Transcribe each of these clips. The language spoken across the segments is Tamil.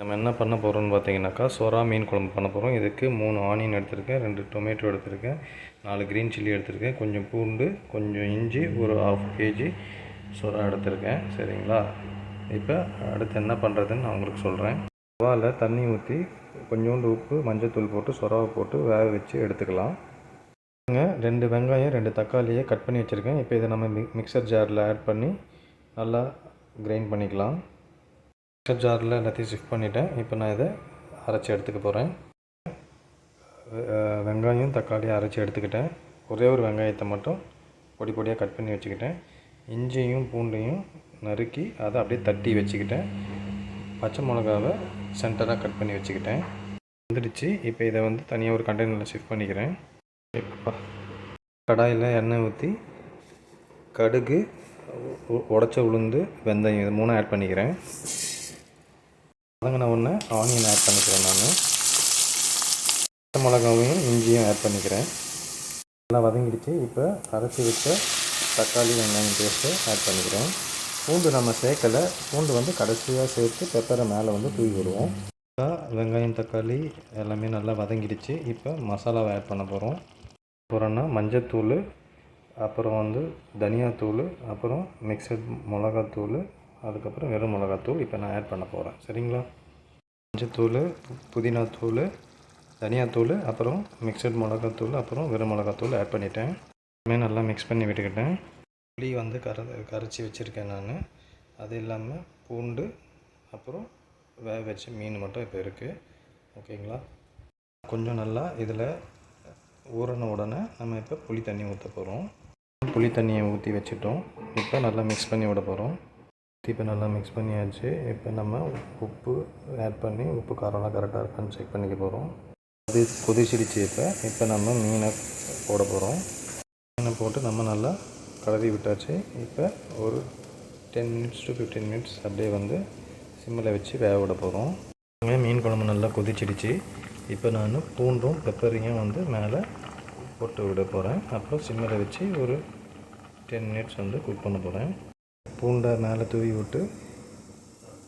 நம்ம என்ன பண்ண போகிறோம்னு பார்த்தீங்கன்னாக்கா சொரா மீன் குழம்பு பண்ண போகிறோம் இதுக்கு மூணு ஆனியன் எடுத்திருக்கேன் ரெண்டு டொமேட்டோ எடுத்திருக்கேன் நாலு க்ரீன் சில்லி எடுத்திருக்கேன் கொஞ்சம் பூண்டு கொஞ்சம் இஞ்சி ஒரு ஆஃப் கேஜி சொரா எடுத்திருக்கேன். சரிங்களா? இப்போ அடுத்து என்ன பண்ணுறதுன்னு நான் உங்களுக்கு சொல்கிறேன் சொராவில் தண்ணி ஊற்றி கொஞ்சோண்டு உப்பு மஞ்சத்தூள் போட்டு சொராவை போட்டு வேக வச்சு எடுத்துக்கலாம். ரெண்டு வெங்காயம் ரெண்டு தக்காளியை கட் பண்ணி வச்சுருக்கேன். இப்போ இதை நம்ம மிக்சர் ஜாரில் ஆட் பண்ணி நல்லா கிரைண்ட் பண்ணிக்கலாம். மிக்சர் ஜாரில் எல்லாத்தையும் ஷிஃப்ட் பண்ணிவிட்டேன் இப்போ நான் இதை அரைச்சி எடுத்துக்க போகிறேன் வெங்காயம் தக்காளி அரைச்சி எடுத்துக்கிட்டேன். ஒரே ஒரு வெங்காயத்தை மட்டும் பொடி பொடியாக கட் பண்ணி வச்சுக்கிட்டேன். இஞ்சியும் பூண்டையும் நறுக்கி அதை அப்படியே தட்டி வச்சுக்கிட்டேன். பச்சை மிளகாவை சென்டராக கட் பண்ணி வச்சுக்கிட்டேன். வந்துடுச்சு. இப்போ இதை வந்து தனியாக ஒரு கண்டெய்னரில் ஷிஃப்ட் பண்ணிக்கிறேன். கடாயில் எண்ணெய் ஊற்றி கடுகு உடச்ச உளுந்து வெந்தயம் இது மூணும் ஆட் பண்ணிக்கிறேன். வதங்கின ஒன்று ஆனியன் ஆட் பண்ணிக்கிறேன் நான். பச்சை மிளகாவையும் இஞ்சியும் ஆட் பண்ணிக்கிறேன். நல்லா வதங்கிடுச்சு. இப்போ அரைச்சி வச்ச தக்காளி வெங்காயம் பேஸ்ட்டு ஆட் பண்ணிக்கிறேன். பூண்டு நம்ம சேர்க்கலை. பூண்டு வந்து கடைசியாக சேர்த்து பெப்பரை மேலே வந்து தூவி விடுவோம். இப்போ வெங்காயம் தக்காளி எல்லாமே நல்லா வதங்கிடுச்சு. இப்போ மசாலாவை ஆட் பண்ண போகிறோம் அப்புறம்னா மஞ்சத்தூள் அப்புறம் வந்து தனியாத்தூள் அப்புறம் மிக்சட் மிளகாத்தூள் அதுக்கப்புறம் வெறும் மிளகாத்தூள் இப்போ நான் ஆட் பண்ண போகிறேன் சரிங்களா? மஞ்சத்தூள் புதினாத்தூள் தனியாத்தூள் அப்புறம் மிக்சட் மிளகாத்தூள் அப்புறம் வெறும் மிளகாத்தூள் ஆட் பண்ணிட்டேன். எல்லாமே நல்லா மிக்ஸ் பண்ணி விட்டுக்கிட்டேன். புளி வந்து கர கரைச்சி வச்சுருக்கேன் நான். அது இல்லாமல் பூண்டு அப்புறம் வேக வச்ச மீன் மட்டும் இப்போ இருக்குது ஓகேங்களா? கொஞ்சம் நல்லா இதில் ஊறின உடனே நம்ம இப்போ புளி தண்ணி ஊற்ற போகிறோம் புளி தண்ணியை ஊற்றி வச்சுட்டோம். இப்போ நல்லா மிக்ஸ் பண்ணி விட போகிறோம் இப்போ நல்லா மிக்ஸ் பண்ணியாச்சு. இப்போ நம்ம உப்பு ஆட் பண்ணி உப்பு காரம்லாம் கரெக்டாக இருக்கான்னு செக் பண்ணிக்க போகிறோம் அது கொதிச்சிடுச்சு இப்போ. இப்போ நம்ம மீனை போட போகிறோம் மீனை போட்டு நம்ம நல்லா கலரி விட்டாச்சு. இப்போ ஒரு ten minutes to fifteen minutes அப்படியே வந்து சிம்மில் வச்சு வேக விட போகிறோம் மீன் குழம்பு நல்லா கொதிச்சிடுச்சு. இப்போ நான் பூண்டும் பெப்பரையும் வந்து மேலே போட்டு விட போகிறேன் அப்புறம் சிம்மில் வச்சு ஒரு டென் மினிட்ஸ் வந்து குக் பண்ண போகிறேன் பூண்டை மேலே தூவி விட்டு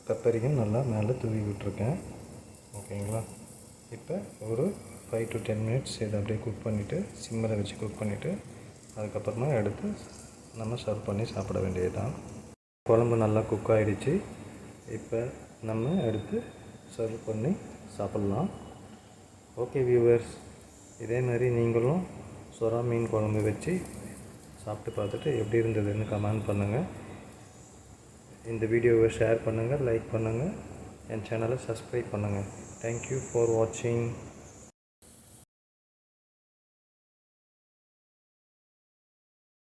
பெப்பரையும் நல்லா மேலே தூவி விட்டுருக்கேன். ஓகேங்களா? இப்போ ஒரு ஃபைவ் டு டென் மினிட்ஸ் இதை அப்படியே குக் பண்ணிவிட்டு சிம்மில் வச்சு குக் பண்ணிவிட்டு அதுக்கப்புறமா எடுத்து நம்ம சர்வ் பண்ணி சாப்பிட வேண்டியதுதான். குழம்பு நல்லா குக் ஆகிடுச்சு இப்போ நம்ம எடுத்து சர்வ் பண்ணி சாப்பிட்லாம். ஓகே வியூவர்ஸ் இதே மாதிரி நீங்களும் சுறா மீன் குழம்பு வச்சு சாப்பிட்டு பார்த்துட்டு எப்படி இருந்ததுன்னு கமெண்ட் பண்ணுங்கள் இந்த வீடியோவை ஷேர் பண்ணுங்கள் லைக் பண்ணுங்கள் என் சேனலை சப்ஸ்கிரைப் பண்ணுங்கள் தேங்க்யூ ஃபார் வாட்சிங்